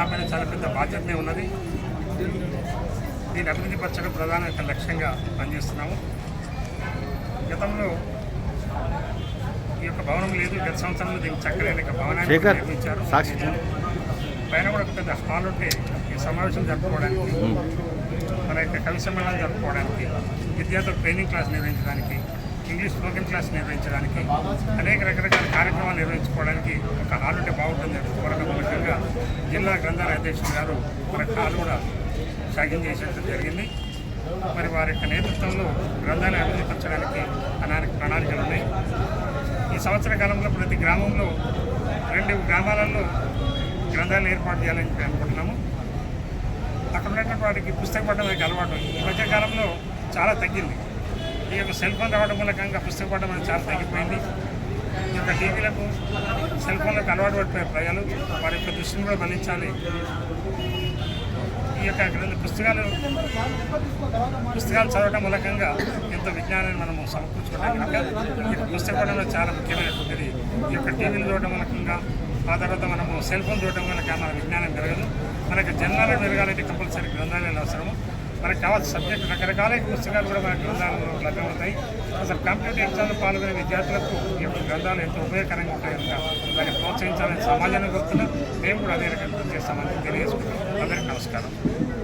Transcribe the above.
నా పైన చాలా పెద్ద బాధ్యతనే ఉన్నది. దీన్ని అభివృద్ధి పరచడం ప్రధాన లక్ష్యంగా పనిచేస్తున్నాము. గతంలో ఈ యొక్క భవనం లేదు. గత సంవత్సరంలో దీనికి చక్కరైన యొక్క భవనాన్ని నిర్మించారు. పైన కూడా ఒక పెద్ద హాల్ ఉంటే ఈ సమావేశం జరుపుకోవడానికి మన యొక్క కవి సమ్మేళనం జరుపుకోవడానికి విద్యార్థులకు ట్రైనింగ్ క్లాస్ నిర్వహించడానికి ఇంగ్లీష్ స్పోకెన్ క్లాస్ నిర్వహించడానికి అనేక రకరకాల కార్యక్రమాలు నిర్వహించుకోవడానికి ఒక హాల్ ఉంటే బాగుంటుంది కొరకు జిల్లా గ్రంథాలయ అధ్యక్షుడు గారు మన హాల్ కూడా సాగ్యం చేసేయడం జరిగింది. మరి వారి యొక్క నేతృత్వంలో గ్రంథాలయ అభివృద్ధి పరచడానికి ప్రణాళికలు ఉన్నాయి. ఈ సంవత్సర కాలంలో ప్రతి గ్రామంలో రెండు గ్రామాలలో గ్రంథాలను ఏర్పాటు చేయాలని చెప్పి అనుకుంటున్నాము. అక్కడ ఉన్నటువంటి వాటికి పుస్తకం అనేది అలవాటు ఈ మధ్య కాలంలో చాలా తగ్గింది. ఈ యొక్క సెల్ ఫోన్ రావడం మూలకంగా పుస్తక పడడం అనేది చాలా తగ్గిపోయింది. ఈ యొక్క టీవీలకు సెల్ ఫోన్లకు అలవాటు పడిపోయారు ప్రజలు వారి యొక్క దృష్టిని కూడా మళ్ళించాలి ఈ యొక్క గ్రంథ పుస్తకాలు పుస్తకాలు చదవడం మూలకంగా ఎంతో విజ్ఞానాన్ని మనము సమకూర్చుకోవడం కనుక ఈ పుస్తకం చాలా ముఖ్యమైనటువంటిది. ఈ యొక్క టీవీలు చూడడం మూలకంగా ఆ తర్వాత మనము సెల్ ఫోన్ చూడడం వల్ల మన విజ్ఞానం పెరగదు. మనకి జనాలు పెరగాలంటే కంపల్సరీ గ్రంథాలయాలు అవసరము. మనకు కావాల్సిన సబ్జెక్ట్ రకరకాల పుస్తకాలు కూడా మన గ్రంథాలలో లభ్యమవుతాయి అసలు కంప్యూటర్ ఎగ్జామ్లో పాల్గొనే విద్యార్థులకు ఈ యొక్క గ్రంథాలు ఎంతో ఉపయోగకరంగా ఉంటాయి కనుక దాన్ని ప్రోత్సహించాలని సమాజాన్ని కోరుతున్నాం. మేము కూడా అదే రకంగా చేస్తామని తెలియజేసుకుంటాం అందరికీ నమస్కారం.